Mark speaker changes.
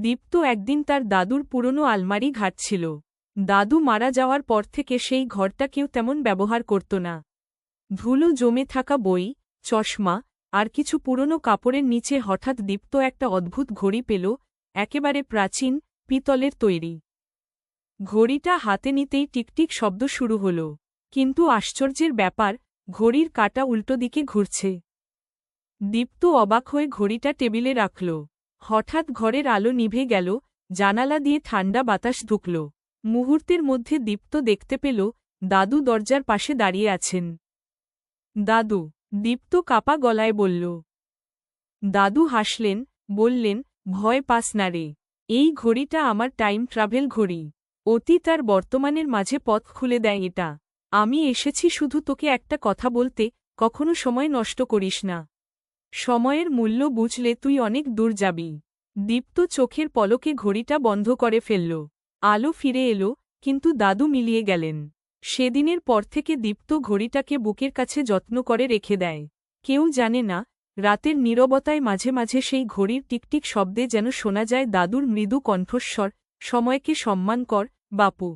Speaker 1: দীপ্ত একদিন তার দাদুর পুরনো আলমারি ঘাটছিল। দাদু মারা যাওয়ার পর থেকে সেই ঘরটা কেউ তেমন ব্যবহার করত না। ধুলো জমে থাকা বই, চশমা, আর কিছু পুরনো কাপড়ের নিচে হঠাৎ দীপ্ত একটা অদ্ভুত ঘড়ি পেল, একেবারে প্রাচীন, পিতলের তৈরি। ঘড়িটা হাতে নিতেই টিকটিক শব্দ শুরু হল। কিন্তু আশ্চর্যের ব্যাপার, ঘড়ির কাটা উল্টো দিকে ঘুরছে। দীপ্ত অবাক হয়ে ঘড়িটা টেবিলে রাখল। হঠাৎ ঘরের আলো নিভে গেল, জানালা দিয়ে ঠান্ডা বাতাস ঢুকল। মুহূর্তের মধ্যে দীপ্ত দেখতে পেল, দাদু দরজার পাশে দাঁড়িয়ে আছেন। দাদু, দীপ্ত কাপা গলায় বলল, দাদু হাসলেন, বললেন, ভয় পাস না রে, এই ঘড়িটা আমার টাইম ট্রাভেল ঘড়ি। অতীত আর বর্তমানের মাঝে পথ খুলে দেয় এটা। আমি এসেছি শুধু তোকে একটা কথা বলতে, কখনো সময় নষ্ট করিস না। সময়ের মূল্য বুঝলে তুই অনেক দূর যাবি। দীপ্ত চোখের পলকে ঘড়িটা বন্ধ করে ফেলল। আলো ফিরে এলো, কিন্তু দাদু মিলিয়ে গেলেন। সেদিনের পর থেকে দীপ্ত ঘড়িটাকে বুকের কাছে যত্ন করে রেখে দেয়। কেউ জানে না, রাতের নীরবতায় মাঝে মাঝে সেই ঘড়ির টিকটিক শব্দে যেন শোনা যায় দাদুর মৃদু কণ্ঠস্বর, সময়কে সম্মান কর, বাপু।